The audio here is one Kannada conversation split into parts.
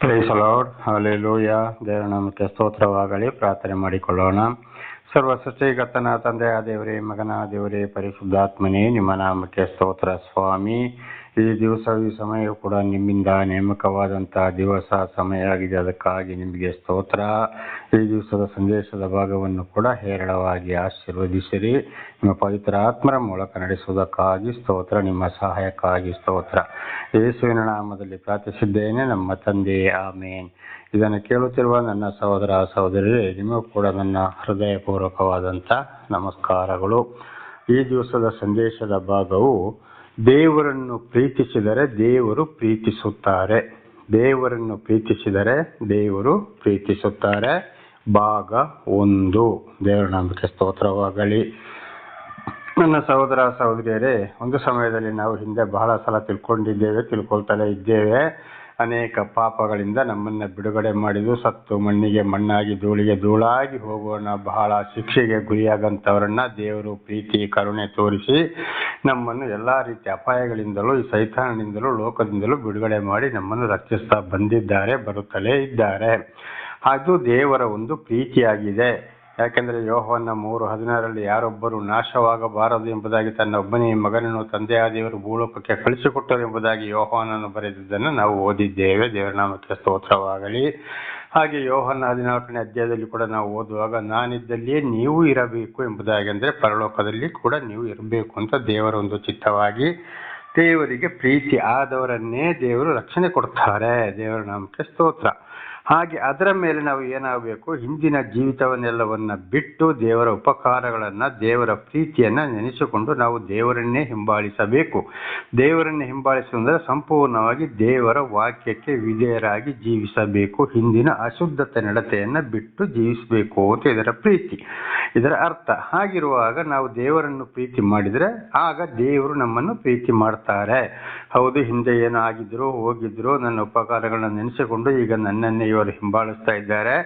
ಪ್ರೈಸ್ ಲಾರ್ಡ್ ಹಾಲೆಲೂಯ ದೇವರ ನಾಮಕ್ಕೆ ಸ್ತೋತ್ರವಾಗಲಿ. ಪ್ರಾರ್ಥನೆ ಮಾಡಿಕೊಳ್ಳೋಣ. ಸರ್ವ ಸೃಷ್ಟಿಗತನ ತಂದೆಯ ದೇವರೇ, ಮಗನ ದೇವರೇ, ಪರಿಶುದ್ಧಾತ್ಮನೇ, ನಿಮ್ಮ ನಾಮಕ್ಕೆ ಸ್ತೋತ್ರ ಸ್ವಾಮಿ. ಈ ದಿವಸ ಈ ಸಮಯ ಕೂಡ ನಿಮ್ಮಿಂದ ನೇಮಕವಾದಂತಹ ದಿವಸ ಸಮಯ ಆಗಿದೆ ಅದಕ್ಕಾಗಿ ನಿಮಗೆ ಸ್ತೋತ್ರ. ಈ ದಿವಸದ ಸಂದೇಶದ ಭಾಗವನ್ನು ಕೂಡ ಹೇರಳವಾಗಿ ಆಶೀರ್ವದಿಸಿರಿ. ನಿಮ್ಮ ಪವಿತ್ರ ಆತ್ಮರ ಮೂಲಕ ನಡೆಸುವುದಕ್ಕಾಗಿ ಸ್ತೋತ್ರ, ನಿಮ್ಮ ಸಹಾಯಕ್ಕಾಗಿ ಸ್ತೋತ್ರ. ಯೇಸುವಿನ ನಾಮದಲ್ಲಿ ಪ್ರಾರ್ಥಿಸಿದ್ದೇನೆ. ನಮ್ಮ ತಂದೆ, ಆಮೇನ್. ಇದನ್ನು ಕೇಳುತ್ತಿರುವ ನನ್ನ ಸಹೋದರ ಸಹೋದರಿ ನಿಮಗೂ ಕೂಡ ನನ್ನ ಹೃದಯಪೂರ್ವಕವಾದಂಥ ನಮಸ್ಕಾರಗಳು. ಈ ದಿವಸದ ಸಂದೇಶದ ಭಾಗವು ದೇವರನ್ನು ಪ್ರೀತಿಸಿದರೆ ದೇವರು ಪ್ರೀತಿಸುತ್ತಾರೆ. ದೇವರನ್ನು ಪ್ರೀತಿಸಿದರೆ ದೇವರು ಪ್ರೀತಿಸುತ್ತಾರೆ. ಭಾಗ ಒಂದು. ದೇವರ ನಂಬಿಕೆ ಸ್ತೋತ್ರವಾಗಲಿ. ನನ್ನ ಸಹೋದರ ಸಹೋದರಿಯರೇ, ಒಂದು ಸಮಯದಲ್ಲಿ ನಾವು ಹಿಂದೆ ಬಹಳ ಸಲ ತಿಳ್ಕೊಂಡಿದ್ದೇವೆ, ತಿಳ್ಕೊಳ್ತಲೇ ಇದ್ದೇವೆ. ಅನೇಕ ಪಾಪಗಳಿಂದ ನಮ್ಮನ್ನ ಬಿಡುಗಡೆ ಮಾಡಿದ್ದು ಸತ್ತು ಮಣ್ಣಿಗೆ ಮಣ್ಣಾಗಿ ಧೂಳಿಗೆ ಧೂಳಾಗಿ ಹೋಗೋಣ ಬಹಳ ಶಿಕ್ಷೆಗೆ ಗುರಿಯಾಗಂತವರನ್ನ ದೇವರು ಪ್ರೀತಿ, ಕರುಣೆ ತೋರಿಸಿ ನಮ್ಮನ್ನು ಎಲ್ಲಾ ರೀತಿಯ ಅಪಾಯಗಳಿಂದಲೂ, ಈ ಸೈತಾನದಿಂದಲೂ ಲೋಕದಿಂದಲೂ ಬಿಡುಗಡೆ ಮಾಡಿ ನಮ್ಮನ್ನು ರಕ್ಷಿಸ್ತಾ ಬಂದಿದ್ದಾರೆ, ಬರುತ್ತಲೇ ಇದ್ದಾರೆ. ಅದು ದೇವರ ಒಂದು ಪ್ರೀತಿಯಾಗಿದೆ. ಯಾಕೆಂದ್ರೆ ಯೋಹವನ್ನ ಮೂರು ಹದಿನಾರರಲ್ಲಿ ಯಾರೊಬ್ಬರು ನಾಶವಾಗಬಾರದು ಎಂಬುದಾಗಿ ತನ್ನ ಒಬ್ಬನೇ ಮಗನನ್ನು ತಂದೆಯಾದಿಯವರು ಭೂಲೋಕಕ್ಕೆ ಕಳಿಸಿಕೊಟ್ಟರು ಎಂಬುದಾಗಿ ಯೋಹನನ್ನು ಬರೆದಿದ್ದನ್ನು ನಾವು ಓದಿದ್ದೇವೆ. ದೇವರ ನಾಮಕ್ಕೆ ಸ್ತೋತ್ರವಾಗಲಿ. ಹಾಗೆ ಯೋಹನ ಹದಿನಾಲ್ಕನೇ ಅಧ್ಯಾಯದಲ್ಲಿ ಕೂಡ ನಾವು ಓದುವಾಗ ನಾನಿದ್ದಲ್ಲಿಯೇ ನೀವು ಇರಬೇಕು ಎಂಬುದಾಗಿ ಅಂದರೆ ಪರಲೋಕದಲ್ಲಿ ಕೂಡ ನೀವು ಇರಬೇಕು ಅಂತ ದೇವರ ಒಂದು ಚಿತ್ತವಾಗಿ ದೇವರಿಗೆ ಪ್ರೀತಿ ಆದವರನ್ನೇ ದೇವರು ರಕ್ಷಣೆ ಕೊಡ್ತಾರೆ. ದೇವರ ನಾಮಕ್ಕೆ ಸ್ತೋತ್ರ. ಹಾಗೆ ಅದರ ಮೇಲೆ ನಾವು ಏನಾಗಬೇಕು? ಹಿಂದಿನ ಜೀವಿತವನ್ನೆಲ್ಲವನ್ನ ಬಿಟ್ಟು ದೇವರ ಉಪಕಾರಗಳನ್ನ, ದೇವರ ಪ್ರೀತಿಯನ್ನ ನೆನೆಸಿಕೊಂಡು ನಾವು ದೇವರನ್ನೇ ಹಿಂಬಾಲಿಸಬೇಕು. ದೇವರನ್ನೇ ಹಿಂಬಾಲಿಸುವುದರ ಸಂಪೂರ್ಣವಾಗಿ ದೇವರ ವಾಕ್ಯಕ್ಕೆ ವಿಧೇಯರಾಗಿ ಜೀವಿಸಬೇಕು. ಹಿಂದಿನ ಅಶುದ್ಧತೆ ನಡತೆಯನ್ನ ಬಿಟ್ಟು ಜೀವಿಸಬೇಕು ಅಂತ ಇದರ ಪ್ರೀತಿ. ಇದರ ಅರ್ಥ. ಹಾಗಿರುವಾಗ ನಾವು ದೇವರನ್ನು ಪ್ರೀತಿ ಮಾಡಿದ್ರೆ ಆಗ ದೇವರು ನಮ್ಮನ್ನು ಪ್ರೀತಿ ಮಾಡ್ತಾರೆ. ಹೌದು, ಹಿಂದೆ ಏನೋ ಆಗಿದ್ರು, ಹೋಗಿದ್ರು, ನನ್ನ ಉಪಕಾರಗಳನ್ನ ನೆನೆಸಿಕೊಂಡು ಈಗ ನನ್ನನ್ನೇ ಇವರು ಹಿಂಬಾಲಿಸ್ತಾ ಇದ್ದಾರೆ.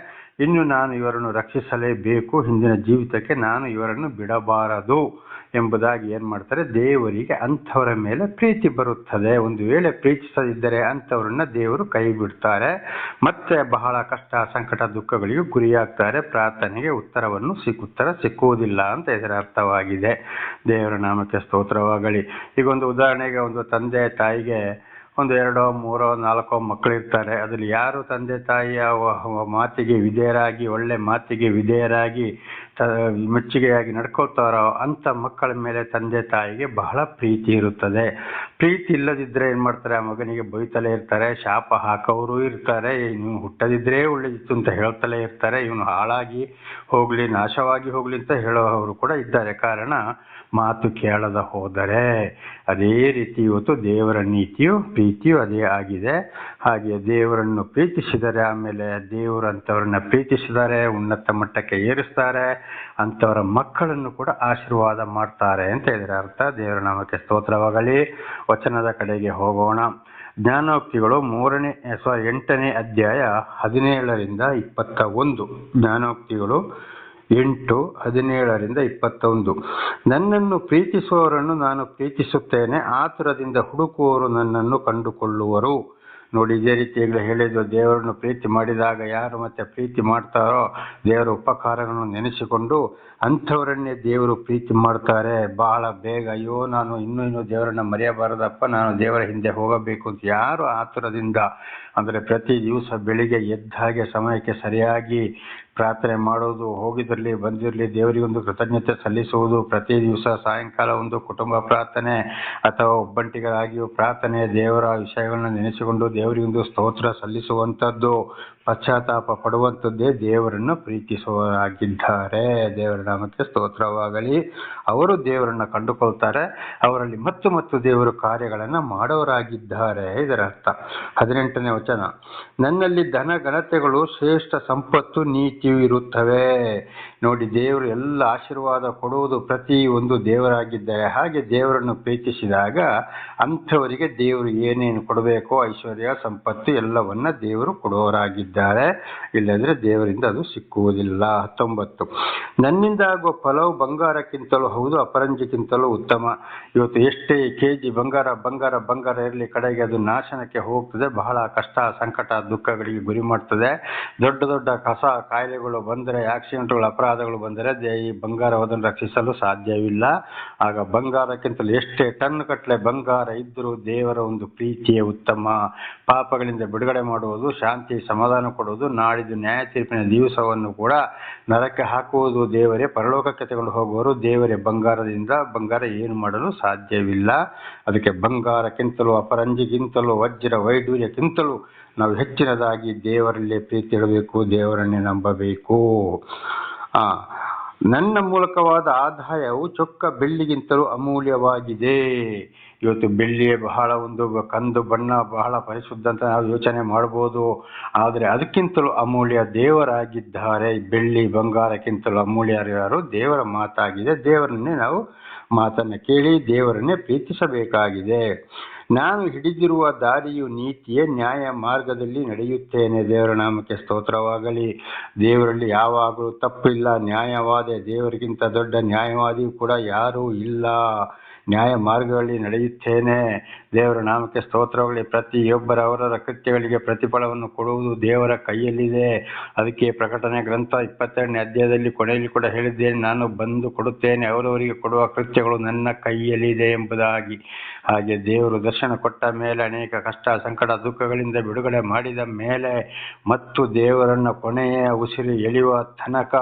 ಇನ್ನು ನಾನು ಇವರನ್ನು ರಕ್ಷಿಸಲೇಬೇಕು. ಹಿಂದಿನ ಜೀವಿತಕ್ಕೆ ನಾನು ಇವರನ್ನು ಬಿಡಬಾರದು ಎಂಬುದಾಗಿ ಏನು ಮಾಡ್ತಾರೆ? ದೇವರಿಗೆ ಅಂಥವರ ಮೇಲೆ ಪ್ರೀತಿ ಬರುತ್ತದೆ. ಒಂದು ವೇಳೆ ಪ್ರೀತಿಸದಿದ್ದರೆ ಅಂಥವ್ರನ್ನ ದೇವರು ಕೈ ಬಿಡ್ತಾರೆ ಮತ್ತೆ ಬಹಳ ಕಷ್ಟ, ಸಂಕಟ, ದುಃಖಗಳಿಗೂ ಗುರಿಯಾಗ್ತಾರೆ. ಪ್ರಾರ್ಥನೆಗೆ ಉತ್ತರವನ್ನು ಸಿಕ್ಕುತ್ತರ ಸಿಕ್ಕುವುದಿಲ್ಲ ಅಂತ ಇದರ ಅರ್ಥವಾಗಿದೆ. ದೇವರ ನಾಮಕ್ಕೆ ಸ್ತೋತ್ರವಾಗಲಿ. ಈಗ ಒಂದು ಉದಾಹರಣೆಗೆ ಒಂದು ತಂದೆ ತಾಯಿಗೆ ಒಂದು ಎರಡೋ ಮೂರೋ ನಾಲ್ಕೋ ಮಕ್ಕಳಿರ್ತಾರೆ ಅದ್ರಲ್ಲಿ ಯಾರು ತಂದೆ ತಾಯಿಯ ಮಾತಿಗೆ ವಿಧೇಯರಾಗಿ, ಒಳ್ಳೆ ಮಾತಿಗೆ ವಿಧೇಯರಾಗಿ ಮೆಚ್ಚುಗೆಯಾಗಿ ನಡ್ಕೋತಾರೋ ಅಂತ ಮಕ್ಕಳ ಮೇಲೆ ತಂದೆ ತಾಯಿಗೆ ಬಹಳ ಪ್ರೀತಿ ಇರುತ್ತದೆ. ಪ್ರೀತಿ ಇಲ್ಲದಿದ್ರೆ ಏನು ಮಾಡ್ತಾರೆ? ಆ ಮಗನಿಗೆ ಬೈತಲೇ ಇರ್ತಾರೆ, ಶಾಪ ಹಾಕೋರು ಇರ್ತಾರೆ ನೀವು ಹುಟ್ಟದಿದ್ರೆ ಒಳ್ಳೇದಿತ್ತು ಅಂತ ಹೇಳ್ತಲೇ ಇರ್ತಾರೆ, ಇವನು ಹಾಳಾಗಿ ಹೋಗ್ಲಿ, ನಾಶವಾಗಿ ಹೋಗ್ಲಿ ಅಂತ ಹೇಳೋರು ಕೂಡ ಇದ್ದಾರೆ. ಕಾರಣ ಮಾತು ಕೇಳದ ಹೋದರೆ ಅದೇ ರೀತಿ ಇವತ್ತು ದೇವರ ನೀತಿಯು ಪ್ರೀತಿಯು ಅದೇ ಆಗಿದೆ. ಹಾಗೆ ದೇವರನ್ನು ಪ್ರೀತಿಸಿದರೆ ಆಮೇಲೆ ದೇವರಂಥವ್ರನ್ನ ಪ್ರೀತಿಸಿದರೆ, ಉನ್ನತ ಮಟ್ಟಕ್ಕೆ ಏರಿಸ್ತಾರೆ, ಅಂಥವರ ಮಕ್ಕಳನ್ನು ಕೂಡ ಆಶೀರ್ವಾದ ಮಾಡ್ತಾರೆ ಅಂತ ಇದರ ಅರ್ಥ. ದೇವರ ನಾಮಕ್ಕೆ ಸ್ತೋತ್ರವಾಗಲಿ. ವಚನದ ಕಡೆಗೆ ಹೋಗೋಣ. ಜ್ಞಾನೋಕ್ತಿಗಳು ಮೂರನೇ ಸಾರಿ ಎಂಟನೇ ಅಧ್ಯಾಯ ಹದಿನೇಳರಿಂದ ಇಪ್ಪತ್ತ ಒಂದು. ಜ್ಞಾನೋಕ್ತಿಗಳು ಎಂಟು, ಹದಿನೇಳರಿಂದ ಇಪ್ಪತ್ತೊಂದು. ನನ್ನನ್ನು ಪ್ರೀತಿಸುವವರನ್ನು ನಾನು ಪ್ರೀತಿಸುತ್ತೇನೆ, ಆತುರದಿಂದ ಹುಡುಕುವವರು ನನ್ನನ್ನು ಕಂಡುಕೊಳ್ಳುವರು. ನೋಡಿ, ಇದೇ ರೀತಿ ಈಗಲೇ ಹೇಳಿದ್ದು ದೇವರನ್ನು ಪ್ರೀತಿ ಮಾಡಿದಾಗ ಯಾರು ಮತ್ತೆ ಪ್ರೀತಿ ಮಾಡ್ತಾರೋ, ದೇವರ ಉಪಕಾರಗಳನ್ನು ನೆನೆಸಿಕೊಂಡು ಅಂಥವರನ್ನೇ ದೇವರು ಪ್ರೀತಿ ಮಾಡ್ತಾರೆ. ಬಹಳ ಬೇಗ, ಅಯ್ಯೋ, ನಾನು ಇನ್ನೂ ಇನ್ನೂ ದೇವರನ್ನ ಮರೆಯಬಾರದಪ್ಪ, ನಾನು ದೇವರ ಹಿಂದೆ ಹೋಗಬೇಕು ಅಂತ ಯಾರು ಆತುರದಿಂದ, ಅಂದರೆ ಪ್ರತಿ ದಿವಸ ಬೆಳಿಗ್ಗೆ ಎದ್ದ ಹಾಗೆ ಸಮಯಕ್ಕೆ ಸರಿಯಾಗಿ ಪ್ರಾರ್ಥನೆ ಮಾಡೋದು, ಹೋಗಿದ್ರಲ್ಲಿ, ಬಂದಿರಲಿ ದೇವರಿಗೆ ಒಂದು ಕೃತಜ್ಞತೆ ಸಲ್ಲಿಸುವುದು, ಪ್ರತಿ ದಿವಸ ಸಾಯಂಕಾಲ ಒಂದು ಕುಟುಂಬ ಪ್ರಾರ್ಥನೆ ಅಥವಾ ಒಬ್ಬಂಟಿಗಳಾಗಿಯೂ ಪ್ರಾರ್ಥನೆ ದೇವರ ವಿಷಯಗಳನ್ನ ನೆನೆಸಿಕೊಂಡು ದೇವರಿಗೆ ಒಂದು ಸ್ತೋತ್ರ ಸಲ್ಲಿಸುವಂಥದ್ದು. ಪಶ್ಚಾತ್ತಾಪ ಪಡುವಂಥದ್ದೇ ದೇವರನ್ನು ಪ್ರೀತಿಸುವರಾಗಿದ್ದಾರೆ ದೇವರ ನಾಮಕ್ಕೆ ಸ್ತೋತ್ರವಾಗಲಿ. ಅವರು ದೇವರನ್ನು ಕಂಡುಕೊಳ್ತಾರೆ. ಅವರಲ್ಲಿ ಮತ್ತು ಮತ್ತು ದೇವರು ಕಾರ್ಯಗಳನ್ನು ಮಾಡೋರಾಗಿದ್ದಾರೆ. ಇದರ ಅರ್ಥ. ಹದಿನೆಂಟನೇ ವಚನ. ನನ್ನಲ್ಲಿ ಧನ ಘನತೆಗಳು ಶ್ರೇಷ್ಠ ಸಂಪತ್ತು ನೀತಿಯು ಇರುತ್ತವೆ. ನೋಡಿ ದೇವರು ಎಲ್ಲ ಆಶೀರ್ವಾದ ಕೊಡುವುದು ಪ್ರತಿ ಒಂದು ದೇವರಾಗಿದ್ದಾರೆ ಹಾಗೆ ದೇವರನ್ನು ಪ್ರೀತಿಸಿದಾಗ ಅಂಥವರಿಗೆ ದೇವರು ಏನೇನು ಕೊಡಬೇಕೋ ಐಶ್ವರ್ಯ, ಸಂಪತ್ತು ಎಲ್ಲವನ್ನ ದೇವರು ಕೊಡುವವರಾಗಿದ್ದಾರೆ ಇಲ್ಲದ್ರೆ ದೇವರಿಂದ ಅದು ಸಿಕ್ಕುವುದಿಲ್ಲ. ಹತ್ತೊಂಬತ್ತು. ನನ್ನಿಂದ ಆಗುವ ಫಲವು ಬಂಗಾರಕ್ಕಿಂತಲೂ ಹೌದು ಅಪರಂಜಿಗಿಂತಲೂ ಉತ್ತಮ. ಇವತ್ತು ಎಷ್ಟೇ ಕೆ ಜಿ ಬಂಗಾರ ಬಂಗಾರ ಬಂಗಾರ ಇರಲಿ, ಕಡೆಗೆ ಅದು ನಾಶನಕ್ಕೆ ಹೋಗ್ತದೆ. ಬಹಳ ಕಷ್ಟ, ಸಂಕಟ, ದುಃಖಗಳಿಗೆ ಗುರಿ ಮಾಡ್ತದೆ. ದೊಡ್ಡ ದೊಡ್ಡ ಕಸ, ಕಾಯಿಲೆಗಳು ಬಂದರೆ ಆಕ್ಸಿಡೆಂಟ್ಗಳು ಅಪರಾಧಗಳು ಬಂದರೆ ಈ ಬಂಗಾರವನ್ನು ರಕ್ಷಿಸಲು ಸಾಧ್ಯವಿಲ್ಲ. ಆಗ ಬಂಗಾರಕ್ಕಿಂತಲೂ ಎಷ್ಟೇ ಟನ್ ಕಟ್ಟಲೆ ಬಂಗಾರ ಇದ್ದರೂ ದೇವರ ಒಂದು ಪ್ರೀತಿಯ ಉತ್ತಮ. ಪಾಪಗಳಿಂದ ಬಿಡುಗಡೆ ಮಾಡುವುದು, ಶಾಂತಿ ಸಮಾಧಾನ ಕೊಡುವುದು, ನಾಡಿದ್ದು ನ್ಯಾಯ ತೀರ್ಪಿನ ದಿವಸವನ್ನು ಕೂಡ ನರಕ್ಕೆ ಹಾಕುವುದು ದೇವರೇ. ಪರಲೋಕಕ್ಕೆ ತಗೊಂಡು ಹೋಗುವರು ದೇವರೇ. ಬಂಗಾರದಿಂದ ಬಂಗಾರ ಏನು ಮಾಡಲು ಸಾಧ್ಯವಿಲ್ಲ. ಅದಕ್ಕೆ ಬಂಗಾರಕ್ಕಿಂತಲೂ ಅಪರಂಜಿಗಿಂತಲೂ ವಜ್ರ ವೈಡೂರ್ಯಕ್ಕಿಂತಲೂ ನಾವು ಹೆಚ್ಚಿನದಾಗಿ ದೇವರಲ್ಲೇ ಪ್ರೀತಿ ಇಡಬೇಕು, ದೇವರನ್ನೇ ನಂಬಬೇಕು. ನನ್ನ ಮೂಲಕವಾದ ಆದಾಯವು ಚೊಕ್ಕ ಬೆಳ್ಳಿಗಿಂತಲೂ ಅಮೂಲ್ಯವಾಗಿದೆ. ಇವತ್ತು ಬೆಳ್ಳಿಯೇ ಬಹಳ ಒಂದು ಕಂದು ಬಣ್ಣ, ಬಹಳ ಪರಿಶುದ್ಧ ಅಂತ ನಾವು ಯೋಚನೆ ಮಾಡ್ಬೋದು. ಆದರೆ ಅದಕ್ಕಿಂತಲೂ ಅಮೂಲ್ಯ ದೇವರಾಗಿದ್ದಾರೆ. ಬೆಳ್ಳಿ ಬಂಗಾರಕ್ಕಿಂತಲೂ ಅಮೂಲ್ಯ ಯಾರು? ದೇವರ ಮಾತಾಗಿದೆ. ದೇವರನ್ನೇ ನಾವು ಮಾತನ್ನು ಕೇಳಿ ದೇವರನ್ನೇ ಪ್ರೀತಿಸಬೇಕಾಗಿದೆ. ನಾನು ಹಿಡಿದಿರುವ ದಾರಿಯು ನೀತಿಯೇ ನ್ಯಾಯ ಮಾರ್ಗದಲ್ಲಿ ನಡೆಯುತ್ತೇನೆ. ದೇವರ ನಾಮಕ್ಕೆ ಸ್ತೋತ್ರವಾಗಲಿ. ದೇವರಲ್ಲಿ ಯಾವಾಗಲೂ ತಪ್ಪಿಲ್ಲ. ನ್ಯಾಯವಾದ ದೇವರಿಗಿಂತ ದೊಡ್ಡ ನ್ಯಾಯವಾದಿಯೂ ಕೂಡ ಯಾರೂ ಇಲ್ಲ. ನ್ಯಾಯ ಮಾರ್ಗಗಳಲ್ಲಿ ನಡೆಯುತ್ತೇನೆ. ದೇವರ ನಾಮಕ್ಕೆ ಸ್ತೋತ್ರವಾಗಲಿ. ಪ್ರತಿಯೊಬ್ಬರ ಅವರ ಕೃತ್ಯಗಳಿಗೆ ಪ್ರತಿಫಲವನ್ನು ಕೊಡುವುದು ದೇವರ ಕೈಯಲ್ಲಿದೆ. ಅದಕ್ಕೆ ಪ್ರಕಟಣೆ ಗ್ರಂಥ ಇಪ್ಪತ್ತೆರಡನೇ ಅಧ್ಯಾಯದಲ್ಲಿ ಕೊನೆಯಲ್ಲಿ ಕೂಡ ಹೇಳಿದ್ದೇನೆ. ನಾನು ಬಂದು ಕೊಡುತ್ತೇನೆ. ಅವರವರಿಗೆ ಕೊಡುವ ಕೃತ್ಯಗಳು ನನ್ನ ಕೈಯಲ್ಲಿದೆ ಎಂಬುದಾಗಿ. ಹಾಗೆ ದೇವರು ದರ್ಶನ ಕೊಟ್ಟ ಮೇಲೆ ಅನೇಕ ಕಷ್ಟ, ಸಂಕಟ, ದುಃಖಗಳಿಂದ ಬಿಡುಗಡೆ ಮಾಡಿದ ಮೇಲೆ ಮತ್ತು ದೇವರನ್ನು ಕೊನೆಯ ಉಸಿರು ಎಳೆಯುವ ತನಕ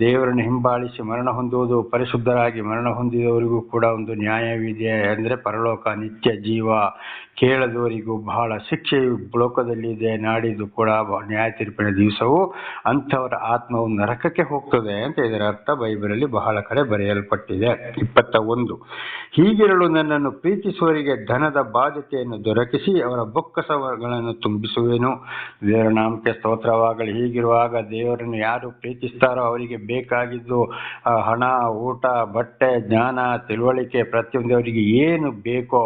ದೇವರನ್ನು ಹಿಂಬಾಲಿಸಿ ಮರಣ ಹೊಂದುವುದು, ಪರಿಶುದ್ಧರಾಗಿ ಮರಣ ಹೊಂದಿದವರಿಗೂ ಕೂಡ ಒಂದು ನ್ಯಾಯವಿದೆ ಅಂದರೆ ಪರಲೋಕ ನಿತ್ಯ ಜೀವ. ಕೇಳದವರಿಗೂ ಬಹಳ ಶಿಕ್ಷೆ ಲೋಕದಲ್ಲಿ ಇದೆ ನಾಡಿದ್ದು ಕೂಡ ನ್ಯಾಯ ತೀರ್ಪಿನ ದಿವಸವು ಅಂಥವರ ಆತ್ಮವು ನರಕಕ್ಕೆ ಹೋಗ್ತದೆ ಅಂತ ಇದರ ಅರ್ಥ ಬೈಬಲಲ್ಲಿ ಬಹಳ ಕಡೆ ಬರೆಯಲ್ಪಟ್ಟಿದೆ. ಇಪ್ಪತ್ತ ಒಂದು ಹೀಗಿರಲು ನನ್ನನ್ನು ಪ್ರೀತಿಸುವವರಿಗೆ ಧನದ ಬಾಧ್ಯತೆಯನ್ನು ದೊರಕಿಸಿ ಅವರ ಬೊಕ್ಕಸಗಳನ್ನು ತುಂಬಿಸುವೆನು. ದೇವರ ನಾಮಕ್ಕೆ ಸ್ತೋತ್ರವಾಗಲಿ. ಹೀಗಿರುವಾಗ ದೇವರನ್ನು ಯಾರು ಪ್ರೀತಿಸ್ತಾರೋ ಅವರಿಗೆ ಬೇಕಾಗಿದ್ದು ಹಣ, ಊಟ, ಬಟ್ಟೆ, ಜ್ಞಾನ, ತಿಳುವಳಿಕೆ ಪ್ರತಿಯೊಂದು ಅವರಿಗೆ ಏನು ಬೇಕೋ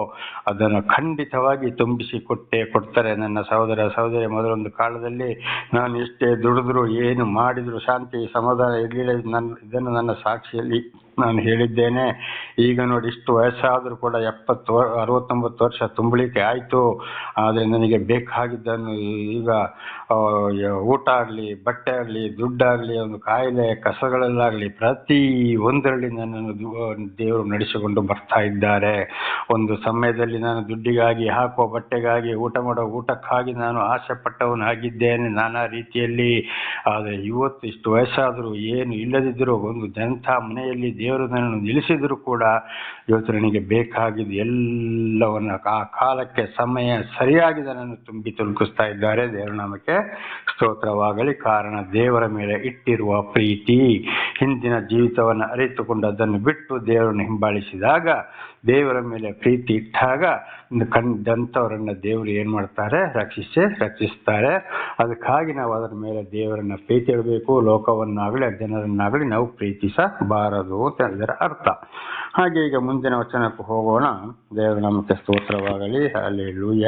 ಅದನ್ನು ಖಂಡಿತವಾಗಿ ತುಂಬಿಸಿ ಕೊಟ್ಟೆ ಕೊಡ್ತಾರೆ. ನನ್ನ ಸಹೋದರ ಸಹೋದರಿ, ಮೊದಲೊಂದು ಕಾಲದಲ್ಲಿ ನಾನು ಎಷ್ಟೇ ದುಡಿದ್ರು, ಏನು ಮಾಡಿದ್ರು ಶಾಂತಿ, ಸಮಾಧಾನ ಇರಲಿಲ್ಲ. ನನ್ನ, ಇದನ್ನು ನನ್ನ ಸಾಕ್ಷಿಯಲ್ಲಿ ನಾನು ಹೇಳಿದ್ದೇನೆ. ಈಗ ನೋಡಿ, ಇಷ್ಟು ವಯಸ್ಸಾದರೂ ಕೂಡ ಎಪ್ಪತ್ತು ಅರವತ್ತೊಂಬತ್ತು ವರ್ಷ ತುಂಬಲಿಕ್ಕೆ ಆಯಿತು. ಆದರೆ ನನಗೆ ಬೇಕಾಗಿದ್ದನ್ನು ಈಗ ಊಟ ಆಗಲಿ, ಬಟ್ಟೆ ಆಗಲಿ, ದುಡ್ಡಾಗಲಿ, ಒಂದು ಕಾಯಿಲೆ, ಕಸಗಳಲ್ಲಾಗಲಿ, ಪ್ರತಿ ಒಂದರಲ್ಲಿ ನನ್ನನ್ನು ದೇವರು ನಡೆಸಿಕೊಂಡು ಬರ್ತಾ ಇದ್ದಾರೆ. ಒಂದು ಸಮಯದಲ್ಲಿ ನಾನು ದುಡ್ಡಿಗಾಗಿ, ಹಾಕುವ ಬಟ್ಟೆಗಾಗಿ, ಊಟ ಮಾಡೋ ಊಟಕ್ಕಾಗಿ ನಾನು ಆಸೆ ಪಟ್ಟವನಾಗಿದ್ದೇನೆ ನಾನಾ ರೀತಿಯಲ್ಲಿ. ಆದರೆ ಇವತ್ತು ಇಷ್ಟು ವಯಸ್ಸಾದರೂ ಏನು ಇಲ್ಲದಿದ್ದರೂ ಒಂದು ಜನತಾ ಮನೆಯಲ್ಲಿ ದೇವರು ನನ್ನನ್ನು ನಿಲ್ಲಿಸಿದರೂ ಕೂಡ ಇವತ್ತು ನನಗೆ ಬೇಕಾಗಿದ್ದು ಎಲ್ಲವನ್ನು ಆ ಕಾಲಕ್ಕೆ ಸಮಯ ಸರಿಯಾಗಿ ನನ್ನನ್ನು ತುಂಬಿ ತುಲುಕಿಸ್ತಾ ಇದ್ದಾರೆ. ದೇವರ ನಾಮಕ್ಕೆ ಸ್ತೋತ್ರವಾಗಲಿ. ಕಾರಣ ದೇವರ ಮೇಲೆ ಇಟ್ಟಿರುವ ಪ್ರೀತಿ, ಹಿಂದಿನ ಜೀವಿತವನ್ನು ಅರಿತುಕೊಂಡು ಅದನ್ನು ಬಿಟ್ಟು ದೇವರನ್ನು ಹಿಂಬಾಲಿಸಿದಾಗ, ದೇವರ ಮೇಲೆ ಪ್ರೀತಿ ಇಟ್ಟಾಗ ಕಂಡಂಥವರನ್ನು ದೇವರು ಏನು ಮಾಡ್ತಾರೆ? ರಕ್ಷಿಸಿ, ರಕ್ಷಿಸ್ತಾರೆ. ಅದಕ್ಕಾಗಿ ನಾವು ಅದರ ಮೇಲೆ ದೇವರನ್ನು ಪ್ರೀತಿ ಇಡಬೇಕು. ಲೋಕವನ್ನಾಗಲಿ, ಜನರನ್ನಾಗಲಿ ನಾವು ಪ್ರೀತಿಸಬಾರದು ಅಂತ ಇದರ ಅರ್ಥ. ಹಾಗೆ ಈಗ ಮುಂದಿನ ವಚನಕ್ಕೆ ಹೋಗೋಣ. ದೇವರ ನಮಗೆ ಸ್ತೋತ್ರವಾಗಲಿ. ಅಲ್ಲಿ ಲೂಯ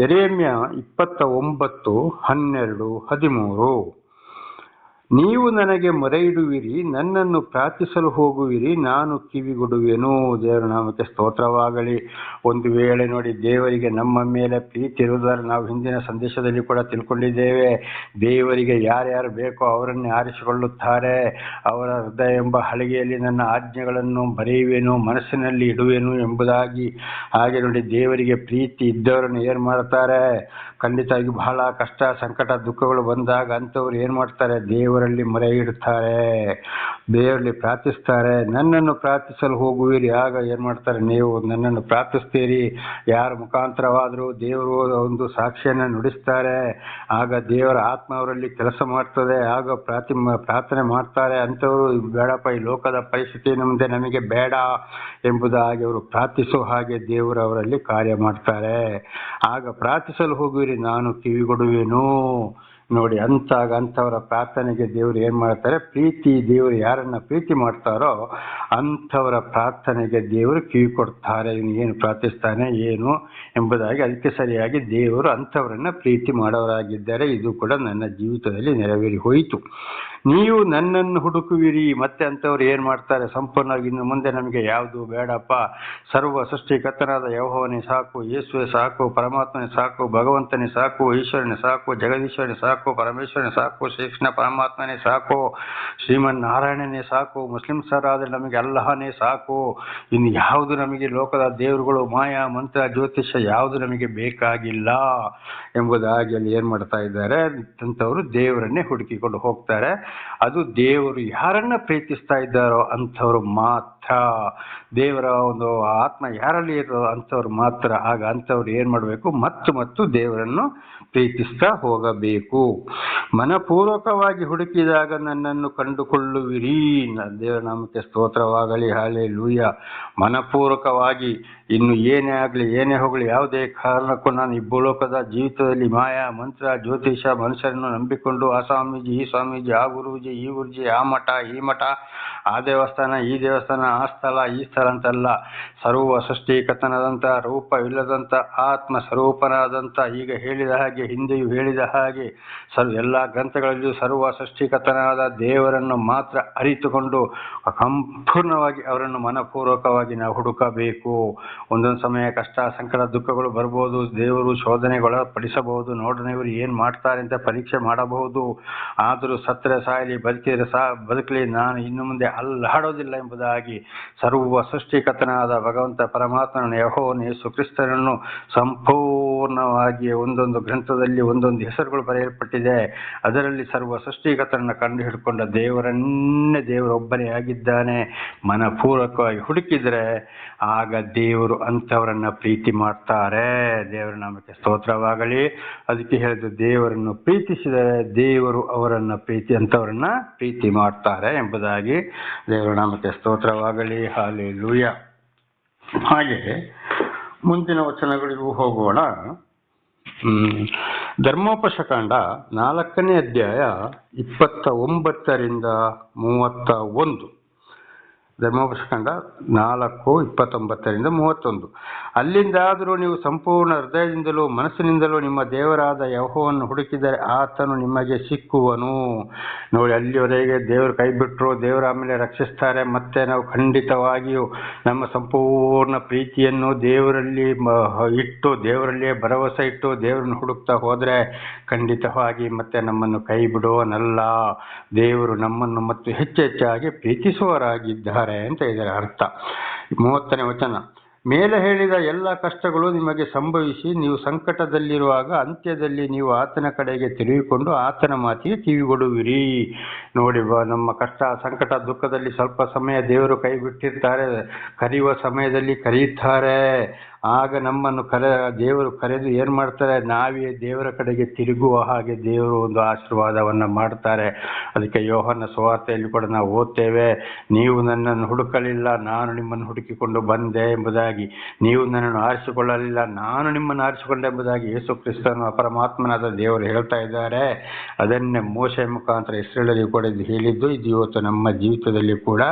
ಎರೇಮ್ಯ ಇಪ್ಪತ್ತ ಒಂಬತ್ತು ಹನ್ನೆರಡು ಹದಿಮೂರು. ನೀವು ನನಗೆ ಮೊರೆ ಇಡುವಿರಿ ನನ್ನನ್ನು ಪ್ರಾರ್ಥಿಸಲು ಹೋಗುವಿರಿ, ನಾನು ಕಿವಿಗೊಡುವೆನು. ದೇವರ ನಾಮಕ್ಕೆ ಸ್ತೋತ್ರವಾಗಲಿ. ಒಂದು ವೇಳೆ ನೋಡಿ ದೇವರಿಗೆ ನಮ್ಮ ಮೇಲೆ ಪ್ರೀತಿ ಇರುವುದರ ನಾವು ಹಿಂದಿನ ಸಂದೇಶದಲ್ಲಿ ಕೂಡ ತಿಳ್ಕೊಂಡಿದ್ದೇವೆ. ದೇವರಿಗೆ ಯಾರ್ಯಾರು ಬೇಕೋ ಅವರನ್ನೇ ಆರಿಸಿಕೊಳ್ಳುತ್ತಾರೆ. ಅವರ ಹೃದಯ ಎಂಬ ಹಳಿಗೆಯಲ್ಲಿ ನನ್ನ ಆಜ್ಞೆಗಳನ್ನು ಬರೆಯುವೆನು, ಮನಸ್ಸಿನಲ್ಲಿ ಇಡುವೆನು ಎಂಬುದಾಗಿ. ಹಾಗೆ ನೋಡಿ ದೇವರಿಗೆ ಪ್ರೀತಿ ಇದ್ದವರನ್ನು ಏನು ಮಾಡ್ತಾರೆ ಖಂಡಿತವಾಗಿ ಬಹಳ ಕಷ್ಟ, ಸಂಕಟ, ದುಃಖಗಳು ಬಂದಾಗ ಅಂಥವ್ರು ಏನು ಮಾಡ್ತಾರೆ? ದೇವರಲ್ಲಿ ಮೊರೆ ಇಡ್ತಾರೆ, ದೇವರಲ್ಲಿ ಪ್ರಾರ್ಥಿಸ್ತಾರೆ. ನನ್ನನ್ನು ಪ್ರಾರ್ಥಿಸಲು ಹೋಗುವಿರಿ. ಆಗ ಏನು ಮಾಡ್ತಾರೆ? ನೀವು ನನ್ನನ್ನು ಪ್ರಾರ್ಥಿಸ್ತೀರಿ. ಯಾರ ಮುಖಾಂತರವಾದರೂ ದೇವರು ಒಂದು ಸಾಕ್ಷಿಯನ್ನು ನುಡಿಸ್ತಾರೆ. ಆಗ ದೇವರ ಆತ್ಮ ಅವರಲ್ಲಿ ಕೆಲಸ ಮಾಡ್ತದೆ. ಆಗ ಪ್ರಾರ್ಥಿ ಪ್ರಾರ್ಥನೆ ಮಾಡ್ತಾರೆ. ಅಂಥವರು, ಬೇಡಪ್ಪ, ಈ ಲೋಕದ ಪರಿಸ್ಥಿತಿ ಮುಂದೆ ನಮಗೆ ಬೇಡ ಎಂಬುದಾಗಿ ಅವರು ಪ್ರಾರ್ಥಿಸುವ ಹಾಗೆ ದೇವರು ಅವರಲ್ಲಿ ಕಾರ್ಯ ಮಾಡ್ತಾರೆ. ಆಗ ಪ್ರಾರ್ಥಿಸಲು ಹೋಗುವಿರಿ. ನಾನು ಕಿವಿಗೊಡುವೆನು? ನೋಡಿ, ಅಂತಾಗ ಅಂಥವರ ಪ್ರಾರ್ಥನೆಗೆ ದೇವರು ಏನು ಮಾಡ್ತಾರೆ? ಪ್ರೀತಿ ದೇವರು ಯಾರನ್ನ ಪ್ರೀತಿ ಮಾಡ್ತಾರೋ ಅಂಥವರ ಪ್ರಾರ್ಥನೆಗೆ ದೇವರು ಕಿವಿ ಕೊಡ್ತಾರೆ. ಇವನು ಏನು ಪ್ರಾರ್ಥಿಸ್ತಾನೆ, ಏನು ಎಂಬುದಾಗಿ ಅದಕ್ಕೆ ಸರಿಯಾಗಿ ದೇವರು ಅಂಥವರನ್ನ ಪ್ರೀತಿ ಮಾಡೋರಾಗಿದ್ದಾರೆ ಇದು ಕೂಡ ನನ್ನ ಜೀವಿತದಲ್ಲಿ ನೆರವೇರಿ ಹೋಯಿತು. ನೀವು ನನ್ನನ್ನು ಹುಡುಕುವಿರಿ. ಮತ್ತೆ ಅಂಥವ್ರು ಏನು ಮಾಡ್ತಾರೆ? ಸಂಪೂರ್ಣವಾಗಿ ಇನ್ನು ಮುಂದೆ ನಮಗೆ ಯಾವುದು ಬೇಡಪ್ಪ. ಸರ್ವ ಸೃಷ್ಟಿಕರ್ತನಾದ ಯಹೋವನೇ ಸಾಕು, ಯೇಸುವೆ ಸಾಕು, ಪರಮಾತ್ಮನೇ ಸಾಕು, ಭಗವಂತನೇ ಸಾಕು, ಈಶ್ವರನೇ ಸಾಕು, ಜಗದೀಶ್ವರನೇ ಸಾಕು. ಪರಮೇಶ್ವರನೇ ಸಾಕು, ಶ್ರೀಕೃಷ್ಣ ಪರಮಾತ್ಮನೇ ಸಾಕು ಶ್ರೀಮನ್ ನಾರಾಯಣನೇ ಸಾಕು, ಮುಸ್ಲಿಮ್ಸರಾದರೆ ನಮಗೆ ಅಲ್ಲಹನೇ ಸಾಕು. ಇನ್ನು ಯಾವುದು ನಮಗೆ ಲೋಕದ ದೇವರುಗಳು ಮಾಯಾ, ಮಂತ್ರ, ಜ್ಯೋತಿಷ್ಯ ಯಾವುದು ನಮಗೆ ಬೇಕಾಗಿಲ್ಲ ಎಂಬುದಾಗಿ ಅಲ್ಲಿ ಏನು ಮಾಡ್ತಾ ಇದ್ದಾರೆ ಅಂಥವರು ದೇವರನ್ನೇ ಹುಡುಕಿಕೊಂಡು ಹೋಗ್ತಾರೆ. ಅದು ದೇವರು ಯಾರನ್ನ ಪ್ರೀತಿಸ್ತಾ ಇದ್ದಾರೋ ಅಂಥವ್ರು ಮಾತ್ರ. ದೇವರ ಒಂದು ಆತ್ಮ ಯಾರಲ್ಲಿ ಇರೋ ಅಂಥವ್ರು ಮಾತ್ರ. ಆಗ ಅಂಥವ್ರು ಏನು ಮಾಡಬೇಕು? ಮತ್ತು ಮತ್ತು ದೇವರನ್ನು ಪ್ರೀತಿಸ್ತಾ ಹೋಗಬೇಕು. ಮನಪೂರ್ವಕವಾಗಿ ಹುಡುಕಿದಾಗ ನನ್ನನ್ನು ಕಂಡುಕೊಳ್ಳುವಿರಿ. ನನ್ನ ದೇವರ ನಾಮಕ್ಕೆ ಸ್ತೋತ್ರವಾಗಲಿ ಹಾಳೆ ಲೂಯ ಮನಪೂರ್ವಕವಾಗಿ ಇನ್ನು ಏನೇ ಆಗಲಿ, ಏನೇ ಹೋಗಲಿ, ಯಾವುದೇ ಕಾರಣಕ್ಕೂ ನಾನು ಈ ಭೂಲೋಕದ ಜೀವಿತದಲ್ಲಿ ಮಾಯಾ, ಮಂತ್ರ, ಜ್ಯೋತಿಷ, ಮನುಷ್ಯರನ್ನು ನಂಬಿಕೊಂಡು, ಆ ಸ್ವಾಮೀಜಿ, ಈ ಸ್ವಾಮೀಜಿ, ಆ ಗುರುಜಿ, ಈ ಗುರುಜಿ, ಆ ಮಠ, ಈ ಮಠ, ಆ ದೇವಸ್ಥಾನ, ಈ ದೇವಸ್ಥಾನ, ಆ ಸ್ಥಳ, ಈ ಸ್ಥಳ ಅಂತಲ್ಲ. ಸರ್ವ ಸೃಷ್ಟಿಕತನದಂಥ ರೂಪವಿಲ್ಲದಂಥ ಆತ್ಮ ಸ್ವರೂಪನಾದಂಥ ಈಗ ಹೇಳಿದ ಹಾಗೆ, ಹಿಂದೆಯೂ ಹೇಳಿದ ಹಾಗೆ ಸರ್ವ ಎಲ್ಲ ಗ್ರಂಥಗಳಲ್ಲಿಯೂ ಸರ್ವ ಸೃಷ್ಟಿಕತನಾದ ದೇವರನ್ನು ಮಾತ್ರ ಅರಿತುಕೊಂಡು ಸಂಪೂರ್ಣವಾಗಿ ಅವರನ್ನು ಮನಪೂರ್ವಕವಾಗಿ ನಾವು ಹುಡುಕಬೇಕು. ಒಂದೊಂದು ಸಮಯ ಕಷ್ಟ, ಸಂಕಟ, ದುಃಖಗಳು ಬರ್ಬೋದು, ದೇವರು ಶೋಧನೆಗಳ ಪಡಿಸಬಹುದು ನೋಡೋಣ ಇವರು ಏನು ಮಾಡ್ತಾರೆ ಅಂತ ಪರೀಕ್ಷೆ ಮಾಡಬಹುದು. ಆದರೂ ಸತ್ರ ಸಾಯಲಿ, ಬದುಕಿದ್ರೆ ಸಾ, ಬದುಕಲಿ, ನಾನು ಇನ್ನು ಮುಂದೆ ಅಲ್ಲಾಡೋದಿಲ್ಲ ಎಂಬುದಾಗಿ ಸರ್ವ ಸೃಷ್ಟಿಕತನಾದ ಭಗವಂತ ಪರಮಾತ್ಮನ ಯಹೋ ಯೇಸು ಕ್ರಿಸ್ತನನ್ನು ಸಂಪೂರ್ಣವಾಗಿ ಒಂದೊಂದು ಗ್ರಂಥದಲ್ಲಿ ಒಂದೊಂದು ಹೆಸರುಗಳು ಬರೆಯಲ್ಪಟ್ಟಿದೆ ಅದರಲ್ಲಿ ಸರ್ವ ಸೃಷ್ಟಿಗತರನ್ನು ಕಂಡು ಹಿಡ್ಕೊಂಡ ದೇವರನ್ನೇ ದೇವರೊಬ್ಬನೇ ಆಗಿದ್ದಾನೆ. ಮನಪೂರ್ವಕವಾಗಿ ಹುಡುಕಿದ್ರೆ ಆಗ ದೇವರು ಅಂಥವರನ್ನ ಪ್ರೀತಿ ಮಾಡ್ತಾರೆ. ದೇವರ ನಾಮಕ್ಕೆ ಸ್ತೋತ್ರವಾಗಲಿ. ಅದಕ್ಕೆ ಹೇಳಿದ್ರು ದೇವರನ್ನು ಪ್ರೀತಿಸಿದರೆ ದೇವರು ಅವರನ್ನ ಪ್ರೀತಿ, ಅಂಥವರನ್ನ ಪ್ರೀತಿ ಮಾಡ್ತಾರೆ ಎಂಬುದಾಗಿ ದೇವರ ನಾಮಕ್ಕೆ ಸ್ತೋತ್ರವಾಗಲಿ. ಹಾಲಿ ಲೂಯ ಹಾಗೆ ಮುಂದಿನ ವಚನಗಳಿಗೂ ಹೋಗೋಣ. ಹ್ಮ್. ಧರ್ಮೋಪಶಕಾಂಡ ನಾಲ್ಕನೇ ಅಧ್ಯಾಯ ಇಪ್ಪತ್ತ ಒಂಬತ್ತರಿಂದ ಮೂವತ್ತ ಒಂದು ಧರ್ಮೋಪಶಕಾಂಡ ನಾಲ್ಕು, ಇಪ್ಪತ್ತೊಂಬತ್ತರಿಂದ ಮೂವತ್ತೊಂದು. ಅಲ್ಲಿಂದಾದರೂ ನೀವು ಸಂಪೂರ್ಣ ಹೃದಯದಿಂದಲೂ ಮನಸ್ಸಿನಿಂದಲೂ ನಿಮ್ಮ ದೇವರಾದ ಯಹೋವನ್ನು ಹುಡುಕಿದರೆ ಆತನು ನಿಮಗೆ ಸಿಕ್ಕುವನು. ನೋಡಿ, ಅಲ್ಲಿವರೆಗೆ ದೇವರು ಕೈ ಬಿಟ್ಟರು ದೇವರ ಆಮೇಲೆ ರಕ್ಷಿಸ್ತಾರೆ. ಮತ್ತೆ ನಾವು ಖಂಡಿತವಾಗಿಯೂ ನಮ್ಮ ಸಂಪೂರ್ಣ ಪ್ರೀತಿಯನ್ನು ದೇವರಲ್ಲಿ ಇಟ್ಟು, ದೇವರಲ್ಲಿಯೇ ಭರವಸೆ ಇಟ್ಟು ದೇವರನ್ನು ಹುಡುಕ್ತಾ ಹೋದರೆ ಖಂಡಿತವಾಗಿ ಮತ್ತೆ ನಮ್ಮನ್ನು ಕೈ ಬಿಡುವನಲ್ಲ ದೇವರು ನಮ್ಮನ್ನು ಮತ್ತು ಹೆಚ್ಚು ಹೆಚ್ಚಾಗಿ ಪ್ರೀತಿಸುವವರಾಗಿದ್ದಾರೆ ಅಂತ ಇದರ ಅರ್ಥ. ಮೂವತ್ತನೇ ವಚನ. ಮೇಲೆ ಹೇಳಿದ ಎಲ್ಲ ಕಷ್ಟಗಳು ನಿಮಗೆ ಸಂಭವಿಸಿ ನೀವು ಸಂಕಟದಲ್ಲಿರುವಾಗ ಅಂತ್ಯದಲ್ಲಿ ನೀವು ಆತನ ಕಡೆಗೆ ತಿರುಗಿಕೊಂಡು ಆತನ ಮಾತಿಗೆ ಕಿವಿಗೊಡುವಿರಿ. ನೋಡಿ ನಮ್ಮ ಕಷ್ಟ, ಸಂಕಟ, ದುಃಖದಲ್ಲಿ ಸ್ವಲ್ಪ ಸಮಯ ದೇವರು ಕೈ ಬಿಟ್ಟಿರ್ತಾರೆ, ಕರೆಯುವ ಸಮಯದಲ್ಲಿ ಕರೆಯುತ್ತಾರೆ. ಆಗ ನಮ್ಮನ್ನು ಕರೆ, ದೇವರು ಕರೆದು ಏನು ಮಾಡ್ತಾರೆ? ನಾವೇ ದೇವರ ಕಡೆಗೆ ತಿರುಗುವ ಹಾಗೆ ದೇವರು ಒಂದು ಆಶೀರ್ವಾದವನ್ನು ಮಾಡ್ತಾರೆ. ಅದಕ್ಕೆ ಯೋಹನ ಸುವಾರ್ತೆಯಲ್ಲಿ ಕೂಡ ನಾವು ಓದ್ತೇವೆ, ನೀವು ನನ್ನನ್ನು ಹುಡುಕಲಿಲ್ಲ, ನಾನು ನಿಮ್ಮನ್ನು ಹುಡುಕಿಕೊಂಡು ಬಂದೆ ಎಂಬುದಾಗಿ. ನೀವು ನನ್ನನ್ನು ಆರಿಸಿಕೊಳ್ಳಲಿಲ್ಲ, ನಾನು ನಿಮ್ಮನ್ನು ಆರಿಸಿಕೊಂಡೆ ಎಂಬುದಾಗಿ ಯೇಸು ಕ್ರಿಸ್ತನು ಪರಮಾತ್ಮನಾದ ದೇವರು ಹೇಳ್ತಾ ಇದ್ದಾರೆ. ಅದನ್ನೇ ಮೋಶೆ ಮುಖಾಂತರ ಇಸ್ರೇಲರಿಗೆ ಕೂಡ ಇದು ಹೇಳಿದ್ದು, ಇದು ಇವತ್ತು ನಮ್ಮ ಜೀವಿತದಲ್ಲಿ ಕೂಡ.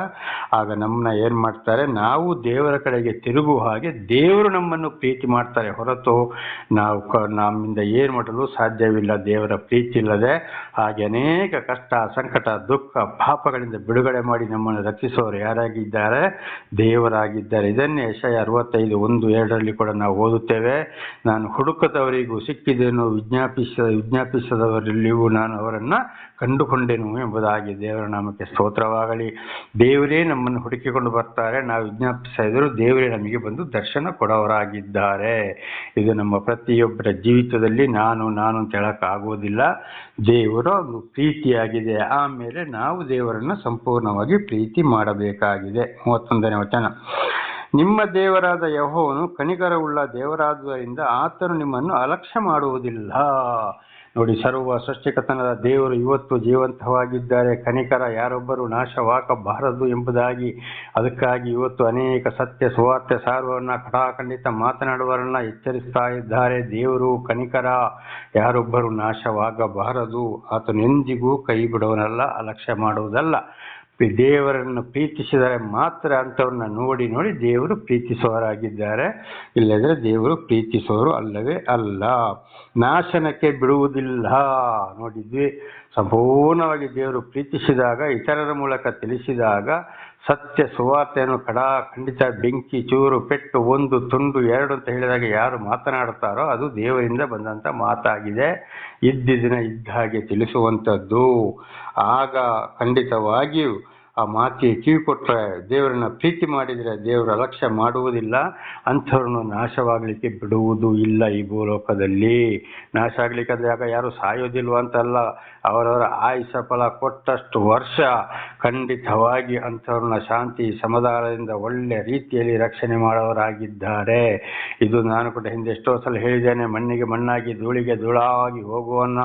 ಆಗ ನಮ್ಮನ್ನ ಏನು ಮಾಡ್ತಾರೆ? ನಾವು ದೇವರ ಕಡೆಗೆ ತಿರುಗುವ ಹಾಗೆ ದೇವರು ನಮ್ಮನ್ನು ಪ್ರೀತಿ ಮಾಡ್ತಾರೆ. ಹೊರತು ನಾವು ನಮ್ಮಿಂದ ಏನು ಮಾಡಲು ಸಾಧ್ಯವಿಲ್ಲ. ದೇವರ ಪ್ರೀತಿ ಇಲ್ಲದೆ ಹಾಗೆ ಅನೇಕ ಕಷ್ಟ, ಸಂಕಟ, ದುಃಖ, ಪಾಪಗಳಿಂದ ಬಿಡುಗಡೆ ಮಾಡಿ ನಮ್ಮನ್ನು ರಕ್ಷಿಸುವವರು ಯಾರಾಗಿದ್ದಾರೆ? ದೇವರಾಗಿದ್ದಾರೆ. ಇದನ್ನೇ ಯಶಯ ಅರವತ್ತೈದು ಒಂದು ಎರಡರಲ್ಲಿ ಕೂಡ ನಾವು ಓದುತ್ತೇವೆ. ನಾನು ಹುಡುಕದವರಿಗೂ ಸಿಕ್ಕಿದೆನು ವಿಜ್ಞಾಪಿಸ ವಿಜ್ಞಾಪಿಸದವರಲ್ಲಿಯೂ ನಾನು ಅವರನ್ನು ಕಂಡುಕೊಂಡೆನು ಎಂಬುದಾಗಿ ದೇವರ ನಾಮಕ್ಕೆ ಸ್ತೋತ್ರವಾಗಲಿ. ದೇವರೇ ನಮ್ಮನ್ನು ಹುಡುಕಿಕೊಂಡು ಬರ್ತಾರೆ. ನಾವು ವಿಜ್ಞಾಪಿಸಿದರೂ ದೇವರೇ ನಮಗೆ ಬಂದು ದರ್ಶನ ಕೊಡೋರಾಗಿದ್ದಾರೆ ಇದು ನಮ್ಮ ಪ್ರತಿಯೊಬ್ಬರ ಜೀವಿತದಲ್ಲಿ ನಾನು ನಾನು ಅಂತ ಹೇಳಕಾಗುವುದಿಲ್ಲ ದೇವರು ಒಂದು ಪ್ರೀತಿಯಾಗಿದೆ. ಆಮೇಲೆ ನಾವು ದೇವರನ್ನು ಸಂಪೂರ್ಣವಾಗಿ ಪ್ರೀತಿ ಮಾಡಬೇಕಾಗಿದೆ. ಮೂವತ್ತೊಂದನೇ ವಚನ. ನಿಮ್ಮ ದೇವರಾದ ಯಹೋವನು ಕಣಿಕರವುಳ್ಳ ದೇವರಾದುದರಿಂದ ಆತನು ನಿಮ್ಮನ್ನು ಅಲಕ್ಷ್ಯ ಮಾಡುವುದಿಲ್ಲ. ನೋಡಿ, ಸರ್ವ ಸೃಷ್ಟಿಕತನದ ದೇವರು ಇವತ್ತು ಜೀವಂತವಾಗಿದ್ದಾರೆ. ಕನಿಕರ ಯಾರೊಬ್ಬರು ನಾಶವಾಗಬಾರದು ಎಂಬುದಾಗಿ, ಅದಕ್ಕಾಗಿ ಇವತ್ತು ಅನೇಕ ಸತ್ಯ ಸುವಾರ್ತೆ ಸಾರುವವರನ್ನ, ಕಟಾಖಂಡಿತ ಮಾತನಾಡುವರನ್ನ ಎಚ್ಚರಿಸ್ತಾ ಇದ್ದಾರೆ. ದೇವರು, ಕನಿಕರ ಯಾರೊಬ್ಬರು ನಾಶವಾಗಬಾರದು. ಆತನು ಎಂದಿಗೂ ಕೈ ಬಿಡುವನಲ್ಲ ಅಲಕ್ಷ್ಯ ಮಾಡುವುದಲ್ಲ. ದೇವರನ್ನು ಪ್ರೀತಿಸಿದರೆ ಮಾತ್ರ ಅಂಥವ್ರನ್ನ ನೋಡಿ ನೋಡಿ ದೇವರು ಪ್ರೀತಿಸುವವರಾಗಿದ್ದಾರೆ. ಇಲ್ಲದ್ರೆ ದೇವರು ಪ್ರೀತಿಸುವವರು ಅಲ್ಲವೇ ಅಲ್ಲ. ನಾಶನಕ್ಕೆ ಬಿಡುವುದಿಲ್ಲ. ನೋಡಿದ್ವಿ. ಸಂಪೂರ್ಣವಾಗಿ ದೇವರು ಪ್ರೀತಿಸಿದಾಗ, ಇತರರ ಮೂಲಕ ತಿಳಿಸಿದಾಗ ಸತ್ಯ ಸುವಾರ್ತೆಯನ್ನು ಕಡಾ ಖಂಡಿತ ಬೆಂಕಿ, ಚೂರು, ಪೆಟ್ಟು, ಒಂದು, ತುಂಡು, ಎರಡು ಅಂತ ಹೇಳಿದಾಗ ಯಾರು ಮಾತನಾಡುತ್ತಾರೋ ಅದು ದೇವರಿಂದ ಬಂದಂತ ಮಾತಾಗಿದೆ. ಇದ್ದಿದ್ದಿನ ಇದ್ದ ಹಾಗೆ ತಿಳಿಸುವಂಥದ್ದು. ಆಗ ಖಂಡಿತವಾಗಿಯೂ ಆ ಮಾತಿಗೆ ಕಿವಿ ಕೊಟ್ಟರೆ ದೇವರನ್ನ ಪ್ರೀತಿ ಮಾಡಿದರೆ ದೇವರ ಅಲಕ್ಷ್ಯ ಮಾಡುವುದಿಲ್ಲ, ಅಂಥವ್ರನ್ನು ನಾಶವಾಗಲಿಕ್ಕೆ ಬಿಡುವುದು ಇಲ್ಲ ಈ ಭೂಲೋಕದಲ್ಲಿ. ನಾಶ ಆಗಲಿಕ್ಕೆ ಅಂದರೆ ಆಗ ಯಾರು ಸಾಯೋದಿಲ್ವ ಅಂತಲ್ಲ, ಅವರವರ ಆಯುಷ ಫಲ ಕೊಟ್ಟಷ್ಟು ವರ್ಷ ಖಂಡಿತವಾಗಿ ಅಂಥವ್ರನ್ನ ಶಾಂತಿ, ಸಮಾಧಾನದಿಂದ ಒಳ್ಳೆ ರೀತಿಯಲ್ಲಿ ರಕ್ಷಣೆ ಮಾಡೋರಾಗಿದ್ದಾರೆ ಇದು ನಾನು ಕೂಡ ಹಿಂದೆ ಎಷ್ಟೋ ಸಲ ಹೇಳಿದ್ದೇನೆ, ಮಣ್ಣಿಗೆ ಮಣ್ಣಾಗಿ, ಧೂಳಿಗೆ ಧೂಳಾಗಿ ಹೋಗುವನ್ನ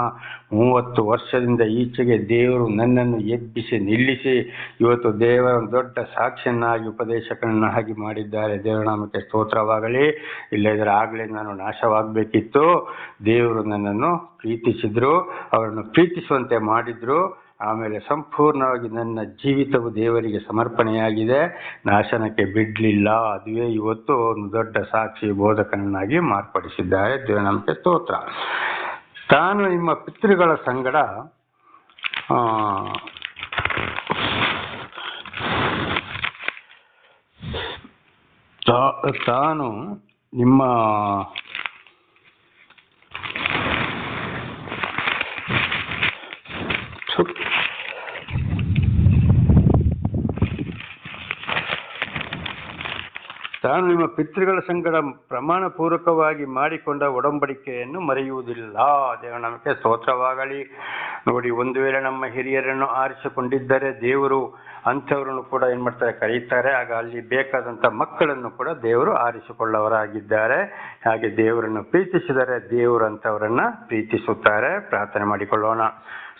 ಮೂವತ್ತು ವರ್ಷದಿಂದ ಈಚೆಗೆ ದೇವರು ನನ್ನನ್ನು ಎಬ್ಬಿಸಿ ನಿಲ್ಲಿಸಿ ಇವತ್ತು ದೇವರ ದೊಡ್ಡ ಸಾಕ್ಷಿಯನ್ನಾಗಿ ಉಪದೇಶಕನನ್ನಾಗಿ ಮಾಡಿದ್ದಾರೆ. ದೇವನಾಮಕ್ಕೆ ಸ್ತೋತ್ರವಾಗಲಿ ಇಲ್ಲದ್ರೆ ಆಗಲೇ ನಾನು ನಾಶವಾಗಬೇಕಿತ್ತು. ದೇವರು ನನ್ನನ್ನು ಪ್ರೀತಿಸಿದ್ರು, ಅವರನ್ನು ಪ್ರೀತಿಸುವಂತೆ ಮಾಡಿದ್ರು. ಆಮೇಲೆ ಸಂಪೂರ್ಣವಾಗಿ ನನ್ನ ಜೀವಿತವು ದೇವರಿಗೆ ಸಮರ್ಪಣೆಯಾಗಿದೆ. ನಾಶನಕ್ಕೆ ಬಿಡಲಿಲ್ಲ. ಅದುವೇ ಇವತ್ತು ಒಂದು ದೊಡ್ಡ ಸಾಕ್ಷಿ ಬೋಧಕನನ್ನಾಗಿ ಮಾರ್ಪಡಿಸಿದ್ದಾರೆ. ದೇವನಾಮಕ್ಕೆ ಸ್ತೋತ್ರ. ತಾನು ನಿಮ್ಮ ಪಿತೃಗಳ ಸಂಗಡ ತಾನು ನಿಮ್ಮ. ತಾನು ನಿಮ್ಮ ಪಿತೃಗಳ ಸಂಗಡ ಪ್ರಮಾಣ ಪೂರ್ವಕವಾಗಿ ಮಾಡಿಕೊಂಡ ಒಡಂಬಡಿಕೆಯನ್ನು ಮರೆಯುವುದಿಲ್ಲ ದೇವ ನಮಗೆ ಸ್ತೋತ್ರವಾಗಲಿ ನೋಡಿ, ಒಂದು ವೇಳೆ ನಮ್ಮ ಹಿರಿಯರನ್ನು ಆರಿಸಿಕೊಂಡಿದ್ದರೆ ದೇವರು ಅಂಥವರನ್ನು ಕೂಡ ಏನ್ ಮಾಡ್ತಾರೆ, ಕರೀತಾರೆ. ಆಗ ಅಲ್ಲಿ ಬೇಕಾದಂತ ಮಕ್ಕಳನ್ನು ಕೂಡ ದೇವರು ಆರಿಸಿಕೊಳ್ಳವರಾಗಿದ್ದಾರೆ ಹಾಗೆ ದೇವರನ್ನು ಪ್ರೀತಿಸಿದರೆ ದೇವರು ಅಂತವರನ್ನ ಪ್ರೀತಿಸುತ್ತಾರೆ. ಪ್ರಾರ್ಥನೆ ಮಾಡಿಕೊಳ್ಳೋಣ.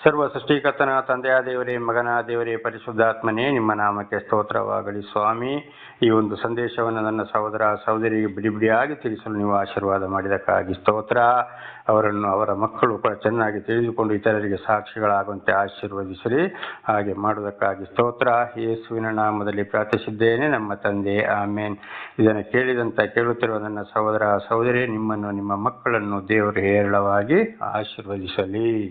ಸರ್ವ ಸೃಷ್ಟಿಕರ್ತನ ತಂದೆಯ ದೇವರೇ, ಮಗನ ದೇವರೇ, ಪರಿಶುದ್ಧಾತ್ಮನೇ, ನಿಮ್ಮ ನಾಮಕ್ಕೆ ಸ್ತೋತ್ರವಾಗಲಿ ಸ್ವಾಮಿ. ಈ ಒಂದು ಸಂದೇಶವನ್ನು ನನ್ನ ಸಹೋದರ ಸಹೋದರಿಗೆ ಬಿಡಿ ಬಿಡಿಯಾಗಿ ತಿಳಿಸಲು ನೀವು ಆಶೀರ್ವಾದ ಮಾಡಿದಕ್ಕಾಗಿ ಸ್ತೋತ್ರ. ಅವರನ್ನು ಅವರ ಮಕ್ಕಳು ಕೂಡ ಚೆನ್ನಾಗಿ ತಿಳಿದುಕೊಂಡು ಇತರರಿಗೆ ಸಾಕ್ಷಿಗಳಾಗುವಂತೆ ಆಶೀರ್ವದಿಸಿರಿ. ಹಾಗೆ ಮಾಡುವುದಕ್ಕಾಗಿ ಸ್ತೋತ್ರ. ಯೇಸುವಿನ ನಾಮದಲ್ಲಿ ಪ್ರಾರ್ಥಿಸಿದ್ದೇನೆ. ನಮ್ಮ ತಂದೆ, ಆಮೇನ್. ಇದನ್ನು ಕೇಳಿದಂತ ಕೇಳುತ್ತಿರುವ ನನ್ನ ಸಹೋದರ ಸಹೋದರಿ, ನಿಮ್ಮನ್ನು ನಿಮ್ಮ ಮಕ್ಕಳನ್ನು ದೇವರು ಹೇರಳವಾಗಿ ಆಶೀರ್ವದಿಸಲಿ.